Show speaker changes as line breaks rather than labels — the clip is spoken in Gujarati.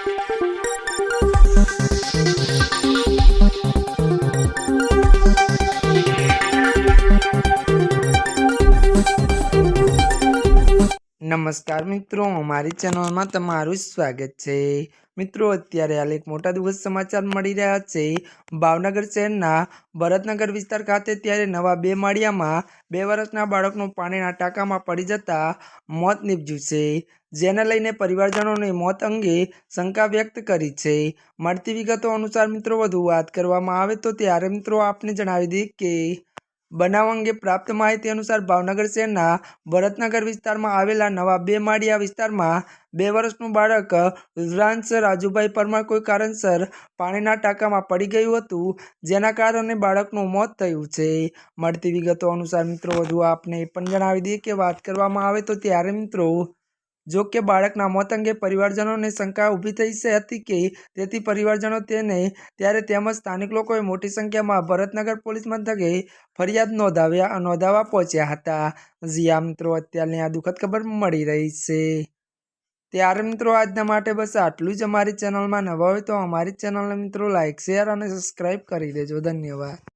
નમસ્કાર મિત્રો, અમારી ચેનલમાં તમારું સ્વાગત છે. મિત્રો, અત્યારે હાલ એક મોટા દિવસ સમાચાર મળી રહ્યા છે. ભાવનગર શહેરના ભરતનગર વિસ્તાર ખાતે ત્યારે નવા બે માળિયામાં બે વર્ષના બાળકનું પાણીના ટાંકામાં પડી જતા મોત નીપજ્યું છે. જેને લઈને પરિવારજનોને મોત અંગે શંકા વ્યક્ત કરી છે. મળતી વિગતો અનુસાર મિત્રો, વધુ વાત કરવામાં આવે તો ત્યારે મિત્રો આપને જણાવી દઈએ કે બનાવ અંગે પ્રાપ્ત માહિતી અનુસાર ભાવનગર શહેરના ભરતનગર વિસ્તારમાં આવેલા નવા બે માળિયા વિસ્તારમાં બે વર્ષનું બાળક રુદ્રાંશ રાજુભાઈ પરમાર કોઈ કારણસર પાણીના ટાંકામાં પડી ગયું હતું, જેના કારણે બાળકનું મોત થયું છે. મળતી વિગતો અનુસાર મિત્રો, વધુ આપને એ પણ જણાવી દઈએ કે વાત કરવામાં આવે તો ત્યારે મિત્રો જો કે બાળકના મોત અંગે પરિવારજનોને શંકા ઊભી થઈ હતી કે તેથી પરિવારજનો તેને ત્યારે તેમજ સ્થાનિક લોકોએ મોટી સંખ્યામાં ભરતનગર પોલીસ મથકે ફરિયાદ નોંધાવ્યા નોંધાવવા પહોંચ્યા હતા. જ્યાં મિત્રો, અત્યારની આ દુઃખદ ખબર મળી રહી છે. ત્યારે મિત્રો, આજના માટે બસ આટલું જ અમારી ચેનલમાં નવા હોય તો અમારી ચેનલને મિત્રો લાઇક શેર અને સબસ્ક્રાઈબ કરી દેજો. ધન્યવાદ.